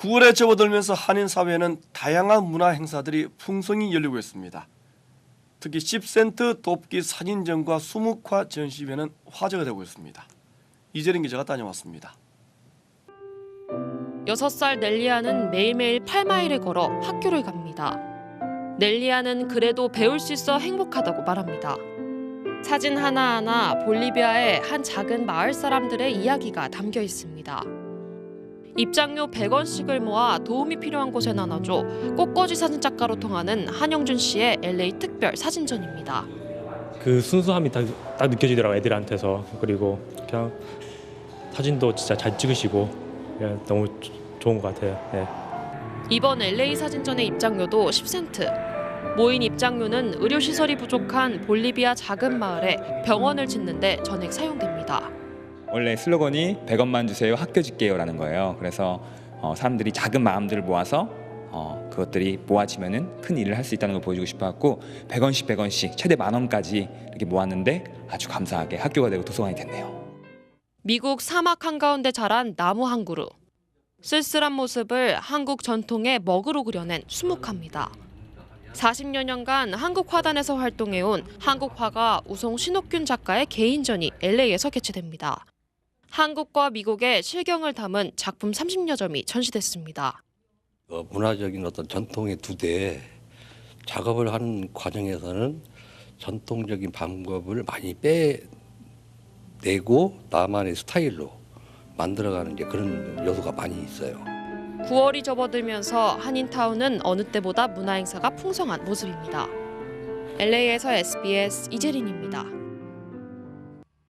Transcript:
9월에 접어들면서 한인 사회에는 다양한 문화 행사들이 풍성히 열리고 있습니다. 특히 10센트 돕기 사진전과 수묵화 전시회는 화제가 되고 있습니다. 이재린 기자가 다녀왔습니다. 6살 넬리아는 매일매일 8마일을 걸어 학교를 갑니다. 넬리아는 그래도 배울 수 있어 행복하다고 말합니다. 사진 하나하나 볼리비아의 한 작은 마을 사람들의 이야기가 담겨 있습니다. 입장료 100원씩을 모아 도움이 필요한 곳에 나눠줘 꽃꽂이 사진 작가로 통하는 한영준 씨의 LA 특별 사진전입니다. 그 순수함이 딱, 딱 느껴지더라고 애들한테서 그리고 그냥 사진도 진짜 잘 찍으시고 그냥 너무 조- 좋은 것 같아요. 네. 이번 LA 사진전의 입장료도 10센트. 모인 입장료는 의료 시설이 부족한 볼리비아 작은 마을에 병원을 짓는데 전액 사용됩니다. 원래 슬로건이 100원만 주세요 학교 짓게요라는 거예요. 그래서 어, 사람들이 작은 마음들을 모아서 어, 그것들이 모아지면은 큰 일을 할 수 있다는 걸 보여주고 싶어갖고 100원씩 100원씩 최대 만 원까지 이렇게 모았는데 아주 감사하게 학교가 되고 도서관이 됐네요. 미국 사막 한가운데 자란 나무 한 그루. 쓸쓸한 모습을 한국 전통의 먹으로 그려낸 수묵화입니다. 40여 년간 한국 화단에서 활동해온 한국 화가 우송 신옥균 작가의 개인전이 LA에서 개최됩니다. 한국과 미국의 실경을 담은 작품 30여 점이 전시됐습니다. 어, 문화적인 어떤 전통의 두 대 작업을 하는 과정에서는 전통적인 방법을 많이 빼내고 나만의 스타일로 만들어가는 이제 그런 요소가 많이 있어요. 9월이 접어들면서 한인타운은 어느 때보다 문화 행사가 풍성한 모습입니다. LA에서 SBS 이재린입니다.